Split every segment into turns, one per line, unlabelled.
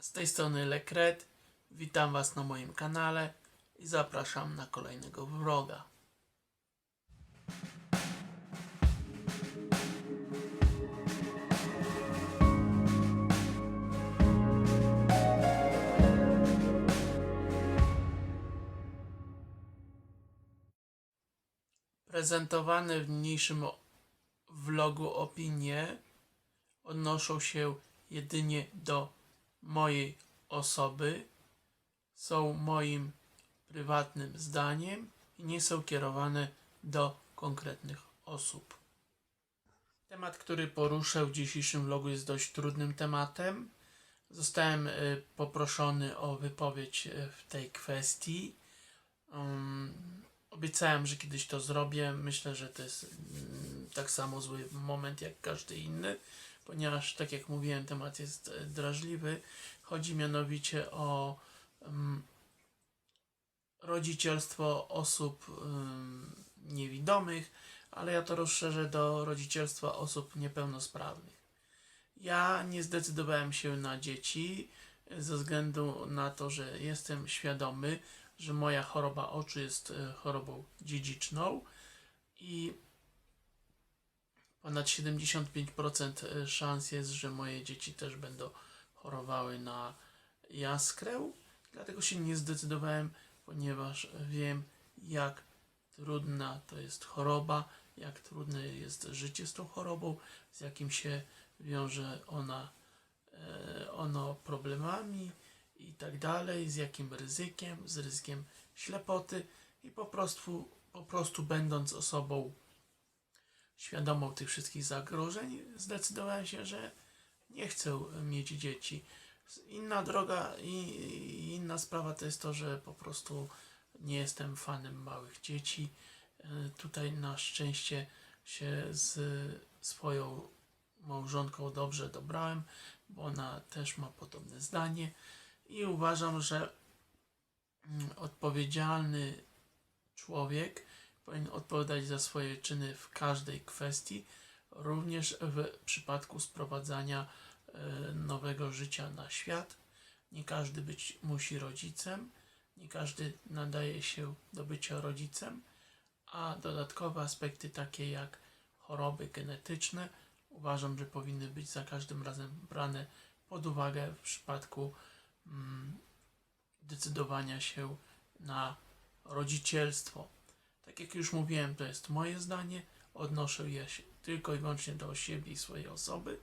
Z tej strony Lekret. Witam Was na moim kanale i zapraszam na kolejnego vloga. Prezentowane w niniejszym vlogu opinie odnoszą się jedynie do mojej osoby, są moim prywatnym zdaniem i nie są kierowane do konkretnych osób. Temat, który poruszę w dzisiejszym vlogu jest dość trudnym tematem. Zostałem y, poproszony o wypowiedź y, w tej kwestii. Um, obiecałem, że kiedyś to zrobię. Myślę, że to jest mm, tak samo zły moment jak każdy inny, ponieważ, tak jak mówiłem, temat jest e, drażliwy. Chodzi mianowicie o um, rodzicielstwo osób um, niewidomych, ale ja to rozszerzę do rodzicielstwa osób niepełnosprawnych. Ja nie zdecydowałem się na dzieci ze względu na to, że jestem świadomy, że moja choroba oczu jest e, chorobą dziedziczną i ponad 75% szans jest, że moje dzieci też będą chorowały na jaskrę. Dlatego się nie zdecydowałem, ponieważ wiem, jak trudna to jest choroba, jak trudne jest życie z tą chorobą, z jakim się wiąże ona, e, ono problemami i tak dalej, z jakim ryzykiem, z ryzykiem ślepoty i po prostu, po prostu będąc osobą świadomą tych wszystkich zagrożeń, zdecydowałem się, że nie chcę mieć dzieci. Inna droga i inna sprawa to jest to, że po prostu nie jestem fanem małych dzieci. Tutaj na szczęście się z swoją małżonką dobrze dobrałem, bo ona też ma podobne zdanie i uważam, że mm, odpowiedzialny człowiek powinien odpowiadać za swoje czyny w każdej kwestii, również w przypadku sprowadzania e, nowego życia na świat. Nie każdy być musi rodzicem, nie każdy nadaje się do bycia rodzicem, a dodatkowe aspekty takie jak choroby genetyczne uważam, że powinny być za każdym razem brane pod uwagę w przypadku mm, decydowania się na rodzicielstwo. Tak jak już mówiłem, to jest moje zdanie, odnoszę je tylko i wyłącznie do siebie i swojej osoby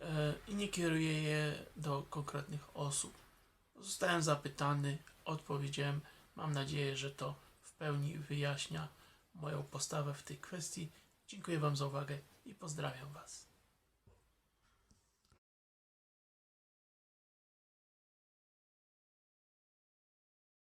e, i nie kieruję je do konkretnych osób. Zostałem zapytany, odpowiedziałem. Mam nadzieję, że to w pełni wyjaśnia moją postawę w tej kwestii. Dziękuję Wam za uwagę i pozdrawiam Was.